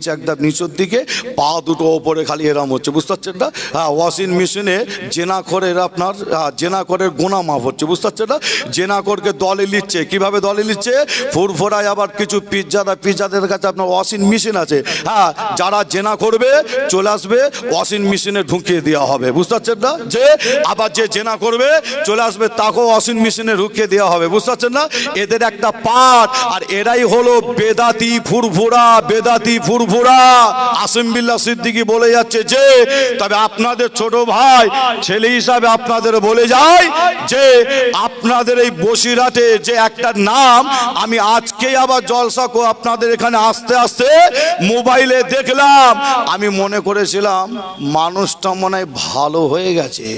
নিচের দিকে পা দুটো ওপরে খালি এরম হচ্ছে বুঝতে পারছেন না? হ্যাঁ ওয়াশিং মেশিনে জেনা করে আপনার আহ, জেনা করে গোনা মাপ হচ্ছে বুঝতে পারছেন না? জেনা করকে দলে নিচ্ছে কীভাবে দলে নিচ্ছে? ফুরফোরায় আবার কিছু পিজ্জাদা পিজ্জাদের কাছে আপনার ওয়াশিং মেশিন আছে। হ্যাঁ যারা জেনা করবে চলে আসবে ওয়াশিং মেশিনে ঢুকিয়ে দেওয়া হবে বুঝতে পারছেন না? যে আবার যে জেনা করবে চলে আসবে তাকেও ওয়াশিং মেশিনে ঢুকিয়ে দেওয়া হবে বুঝতে পারছেন না? এদের একটা পাঠ আর এরাই হলো বেদাতি ফুরফুরা বেদাতি ফুরফুরা। আসিম বিল্লাহ সিদ্দিকি বলে যাচ্ছে যে, তবে আপনাদের ছোট ভাই, ছেলে হিসাবে আপনাদের বলে যায় যে, আপনাদের এই বসিরাটে যে একটা নাম, আমি আজকেই আবার জলসা আপনাদের এখানে আসতে আসতে মোবাইলে দেখলাম, আমি মনে করেছিলাম মানুষটা মনে হয় ভালো হয়ে গেছে।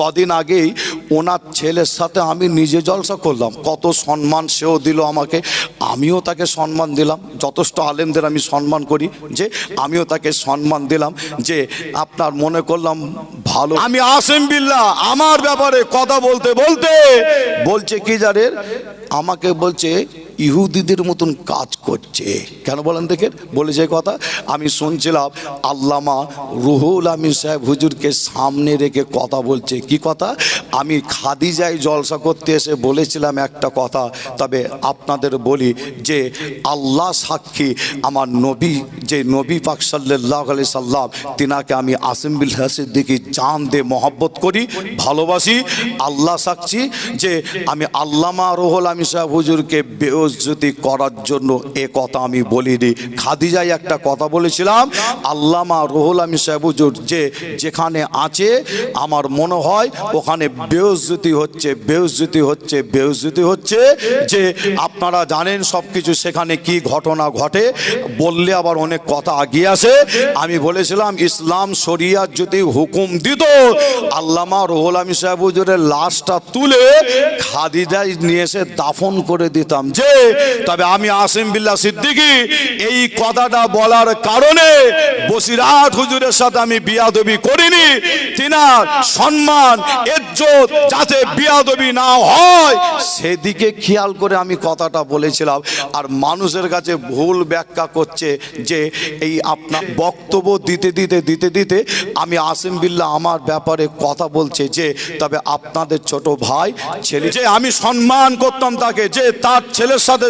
কদিন আগেই ওনার ছেলের সাথে আমি নিজে জলসা করলাম। কত সম্মান সেও দিল আমাকে। আমিও তাকে সম্মান দিলাম। যথেষ্ট আলেমদের আমি সম্মান করি যে আমিও তাকে সম্মান দিলাম যে আপনার মনে করলাম ভালো। আমি আসেম বিল্লাহ আমার ব্যাপারে কথা বলতে বলতে। বলছে কি জানেন? আমাকে বলছে ইহুদিদের মতন কাজ করছে। কেন বলেন দেখেন বলেছে কথা আমি শুনছিলাম আল্লামা রুহুল আমিন সাহেব হুজুরকে সামনে রেখে কথা বলছে। কি কথা? আমি খাদিজায় জলসা করতে এসে বলেছিলাম একটা কথা তবে আপনাদের বলি যে আল্লাহ সাক্ষী আমার নবী যে নবী পাক সাল্লাহ আলি সাল্লাম তিনাকে আমি আসিম বিল দিকে জান দে মহব্বত করি, ভালোবাসি, আল্লাহ সাক্ষী যে আমি আল্লামা রুহুল আমিন সাহেব হুজুরকে বেউজ্জতি করার জন্য এ কথা আমি বলিনি। খাদিজাই একটা কথা বলেছিলাম, আল্লামা রুহুল আমিন সাহেব হুজুর যে যেখানে আছে, আমার মনে হয় ওখানে বেউজ্জতি হচ্ছে বেউজ্জতি হচ্ছে বেউজ্জতি হচ্ছে যে আপনারা জানেন সব কিছু সেখানে কি ঘটনা ঘটে, বললে আবার অনেক কথা আগিয়ে আসে। আমি বলেছিলাম, ইসলাম শরিয়াত যদি হুকুম দিত আল্লামা রুহুল আমিন সাহেব লাশটা তুলে খাদিজায় নিয়ে এসে দাফন করে দিতাম যে, তবে আমি আসিম বিল্লাহ সিদ্দিকি, এই কথাটা বলার কারণে বসিরাট হুজুরের সাথে আমি বিয়াদবি করিনি। তিনার সম্মান, ইজ্জত যাতে বিয়াদবি না হয়, সেদিকে খেয়াল করে আমি কথাটা বলেছিলাম। আর মানুষের কাছে ভুল ব্যাখ্যা করছে যে, এই আপনার বক্তব্য দিতে দিতে দিতে দিতে আমি আসিম বিল্লাহ আমার ব্যাপারে কথা বলছে যে, তবে আপনাদের ছোট ভাই ছেলে যে, আমি সম্মান করতাম তাকে, যে তার ছেলের সাথে